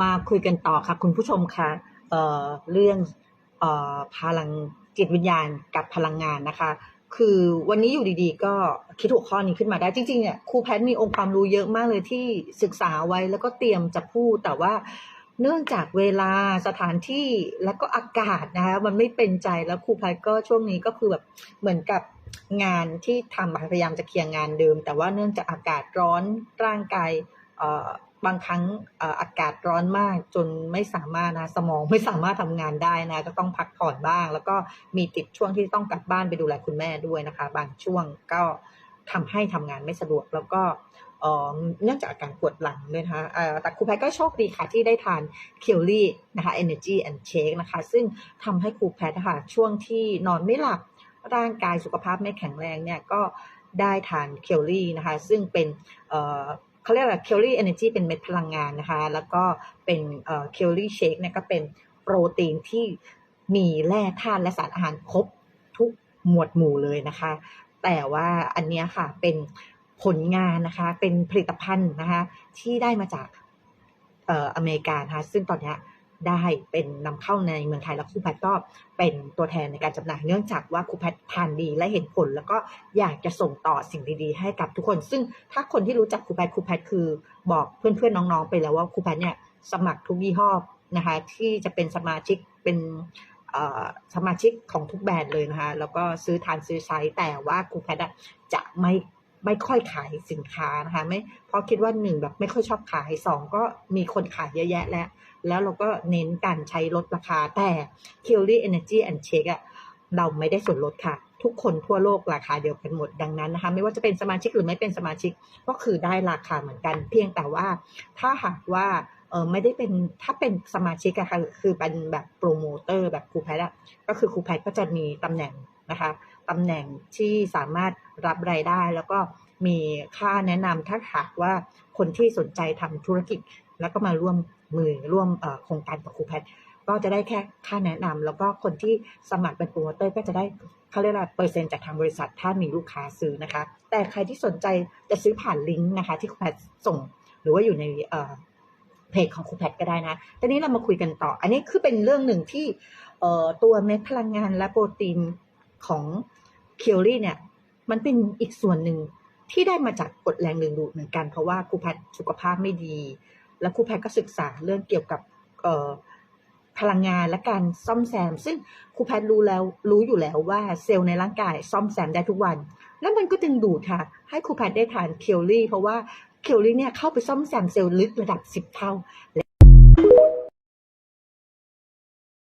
มาคุยกันต่อค่ะคุณผู้ชมคะเอ่อเรื่องเอ่อพลังจิตวิญญาณกับพลังงานนะคะ คือวันนี้อยู่ดีๆ ก็คิดหัวข้อนี้ขึ้นมาได้จริงๆเนี่ยครูแพทย์มีองค์ความรู้เยอะมากเลยที่ศึกษาไว้แล้วก็เตรียมจะพูดแต่ว่าเนื่องจากเวลาสถานที่และก็อากาศนะคะมันไม่เป็นใจแล้วครูแพทย์ก็ช่วงนี้ก็คือแบบเหมือนกับงานที่ทำพยายามจะเคลียร์งานเดิม แต่ว่าเนื่องจากอากาศร้อนร่างกาย บางครั้งอากาศร้อนมากจนไม่สามารถนะสมองไม่สามารถทำงานได้นะก็ต้องพักผ่อนบ้าง แล้วก็มีติดช่วงที่ต้องกลับบ้านไปดูแลคุณแม่ด้วยนะคะ บางช่วงก็ทำให้ทำงานไม่สะดวกแล้วก็เนื่องจากอาการปวดหลังด้วยนะคะแต่ครูแพทย์ก็โชคดีค่ะที่ได้ทานเคียวรี่นะคะ Energy and Shake นะคะ ซึ่งทำให้ครูแพทย์นะคะช่วงที่นอนไม่หลับร่างกายสุขภาพไม่แข็งแรงเนี่ยก็ได้ทานเคียวรี่นะคะ ซึ่งเป็น เขาเรียกว่าแคลอรี่เอเนจีเป็นเม็ดพลังงานนะคะ แล้วก็เป็นเอ่อรี่เชคเนี่ยก็เป็นโปรตีนที่มีแร่ธาตุและสารอาหารครบทุกหมวดหมู่เลยนะคะ แต่ว่าอันนี้ค่ะเป็นผลงานนะคะ เป็นผลิตภัณฑ์นะคะที่ได้มาจากเอ่ออเมริกานะคะซึ่งตอนเนี้ย ได้เป็นนำเข้าในเมืองไทยแล้วครูแพทย์ก็เป็นตัวแทนในการจำหน่ายเนื่องจากว่าครูแพทย์ทานดีและเห็นผล แล้วก็อยากจะส่งต่อสิ่งดีๆ ให้กับทุกคน ซึ่งถ้าคนที่รู้จักครูแพทย์ครูแพทย์คือบอกเพื่อนๆน้องๆไปแล้วว่าครูแพทย์เนี่ยสมัครทุกยี่ห้อนะคะที่จะเป็นสมาชิกเป็นสมาชิกของทุกแบรนด์เลยนะคะแล้วก็ซื้อทานซื้อใช้แต่ว่าครูแพทย์จะไม่ ไม่ค่อยขายสินค้านะคะไม่เพราะคิดว่าหนึ่งแบบไม่ค่อยชอบขายสองก็มีคนขายเยอะแยะแล้ว แล้วเราก็เน้นการใช้ลดราคาแต่ k i l l y Energy and Shake อะเราไม่ได้ส่วนลดค่ะ ทุกคนทั่วโลกราคาเดียวกันหมดดังนั้นนะคะ ไม่ว่าจะเป็นสมาชิกหรือไม่เป็นสมาชิกก็คือได้ราคาเหมือนกัน เพียงแต่ว่าถ้าหากว่าเออไม่ได้เป็นถ้าเป็นสมาชิกอะค่ะคือเป็นแบบโปรโมเตอร์แบบครูแพทอะก็คือครูแพทก็จะมีตำแหน่ง นะคะตำแหน่งที่สามารถรับรายได้ แล้วก็มีค่าแนะนำถ้าหากว่าคนที่สนใจทำธุรกิจ แล้วก็มาร่วมมือร่วมโครงการกับครูแพทก็จะได้แค่ค่าแนะนำแล้วก็คนที่สมัครเป็นโปรโมเตอร์ก็จะได้เขาเรียกว่าเปอร์เซ็นต์จากทางบริษัทถ้ามีลูกค้าซื้อนะคะ แต่ใครที่สนใจจะซื้อผ่านลิงก์นะคะ ที่ครูแพทส่งหรือว่าอยู่ในเพจของครูแพทก็ได้นะทีนี้เรามาคุยกันต่อ อันนี้คือเป็นเรื่องหนึ่งที่ตัวเม็ดพลังงานและโปรตีน ของเคียวรี่เนี่ย มันเป็นอีกส่วนหนึ่งที่ได้มาจากกฎแรงดึงดูดเหมือนกัน เพราะว่าครูแพทย์สุขภาพไม่ดี แล้วครูแพทย์ก็ศึกษาเรื่องเกี่ยวกับพลังงานและการซ่อมแซม ซึ่งครูแพทย์รู้แล้วรู้อยู่แล้วว่าเซลล์ในร่างกายซ่อมแซมได้ทุกวัน แล้วมันก็ดึงดูดค่ะ ให้ครูแพทย์ได้ทานเคลลี่ เพราะว่าเคลลี่เนี่ยเข้าไปซ่อมแซมเซลล์ลึกระดับ 10 เท่า